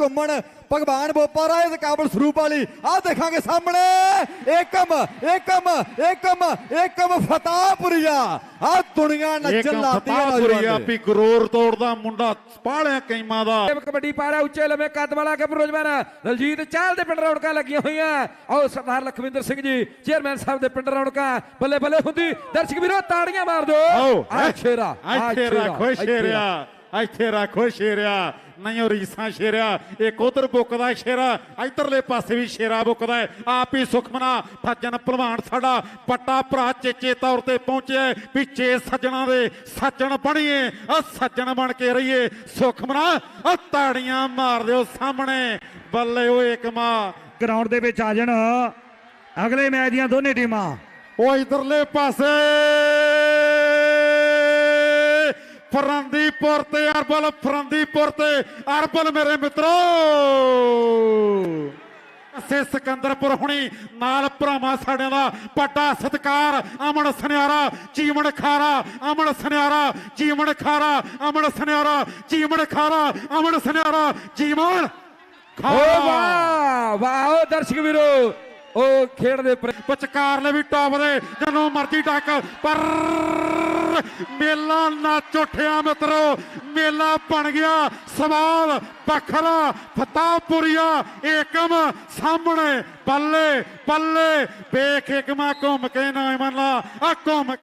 ਘੁੰਮਣ। ਭਗਵਾਨ ਬੋਪਾ ਰਾਏ ਤੇ ਕਾਬਲ ਸਰੂਪ ਵਾਲੀ। ਆ ਦੇਖਾਂਗੇ ਸਾਹਮਣੇ। ਏਕਮ ਏਕਮ ਏਕਮ ਏਕਮ ਫਤਾਪੁਰੀਆ ਆ ਦੁਨੀਆ ਨੱਚਣ ਲਾਤੀ ਆ ਫਤਾਪੁਰੀਆ ਵੀ ਗਰੋਰ ਤੋੜਦਾ ਮੁੰਡਾ ਪਾਲਿਆ ਕੈਮਾਂ ਦਾ। ਕਬੱਡੀ ਪਾ ਰਿਹਾ ਉੱਚੇ ਲੰਮੇ ਕੱਦ ਵਾਲਾ ਗੱਭਰੂ ਨੌਜਵਾਨ ਦਲਜੀਤ ਚਾਲ ਦੇ ਪਿੰਡ ਰੌਣਕਾਂ ਲੱਗੀਆਂ ਹੋਈਆਂ। ਆਓ ਸਰਦਾਰ ਲਖਵਿੰਦਰ ਸਿੰਘ ਜੀ ਚੇਅਰਮੈਨ ਸਾਹਿਬ ਦੇ ਪਿੰਡ ਰੌਣਕਾਂ। ਬੱਲੇ ਬੱਲੇ ਹੁੰਦੀ। ਦਰਸ਼ਕ ਵੀਰੋ ਤਾੜੀਆਂ ਮਾਰ ਦਿਓ। ਆ ਸ਼ੇਰਾ ਆ ਇੱਥੇ ਸ਼ੇਰਾ, ਰੱਖੋ ਇੱਥੇ ਰੱਖੋ ਸ਼ੇਰਿਆ ਨਹੀਂ ਉਹ ਰੀਸਾਂ ਸ਼ੇਰਿਆ ਇੱਕ ਉਧਰ ਬੁੱਕਦਾ ਸ਼ੇਰਾ ਇਧਰਲੇ ਪਾਸੇ ਵੀ ਸ਼ੇਰਾ ਬੁੱਕਦਾ। ਆਪ ਹੀ ਸੁਖਮਨਾ ਭਜਨ ਭਲਵਾਨ ਸਾਡਾ ਪੱਟਾ ਭਰਾ ਚੇਚੇ ਤੌਰ ਤੇ ਪਹੁੰਚਿਆ ਪਿੱਛੇ ਸੱਜਣਾ ਦੇ ਸੱਜਣ ਬਣੀਏ ਆ ਸੱਜਣ ਬਣ ਕੇ ਰਹੀਏ ਸੁਖਮਨਾ ਆ ਤਾੜੀਆਂ ਮਾਰ ਦਿਓ ਸਾਹਮਣੇ ਬੱਲੇ ਓਏ ਕਮਾ ਗਰਾਊਂਡ ਦੇ ਵਿੱਚ ਆ ਜਾਣ ਅਗਲੇ ਮੈਚ ਦੀਆਂ ਦੋਨੇ ਟੀਮਾਂ ਉਹ ਇਧਰਲੇ ਪਾਸੇ ਫਰੰਦੀਪੁਰ ਤੇ ਅਰਬਲ ਫਰੰਦੀਪੁਰ ਤੇ ਅਰਬਲ ਮੇਰੇ ਮਿੱਤਰੋ। ਅਸੇ ਸਿਕੰਦਰਪੁਰ ਹੁਣੀ ਨਾਲ ਭਰਾਵਾਂ ਸਾਡਿਆਂ ਦਾ ਵੱਡਾ ਸਤਕਾਰ ਅਮਨ ਸੁਨਿਆਰਾ ਚੀਮਣ ਖਾਰਾ ਅਮਨ ਸੁਨਿਆਰਾ ਚੀਮਣ ਖਾਰਾ ਅਮਨ ਸੁਨਿਆਰਾ ਚੀਮਣ ਖਾਰਾ ਅਮਨ ਸੁਨਿਆਰਾ ਚੀਮਣ ਓ ਖਾਰਾ ਵਾਹ ਵਾਹ ਦਰਸ਼ਕ ਵੀਰੋ ਉਹ ਖੇਡ ਦੇ ਪ੍ਰੇ- ਵਿਚਕਾਰਲੇ ਵੀ ਟੌਪ ਦੇ ਜਦੋਂ ਮਰਜ਼ੀ ਟੱਕ ਪਰ ਮੇਲਾ ਨੱਚ ਉੱਠਿਆ ਮਿੱਤਰੋ, ਮੇਲਾ ਬਣ ਗਿਆ ਸਵਾਲ ਪਖਰਾ ਫਤਾਪੁਰੀਆ ਏਕਮ, ਸਾਹਮਣੇ, ਬੱਲੇ ਬੱਲੇ। ਵੇਖ ਏਕਮਾ ਘੁੰਮ ਕੇ ਨਾ ਮਨ ਲਾ ਆ ਘੁੰਮ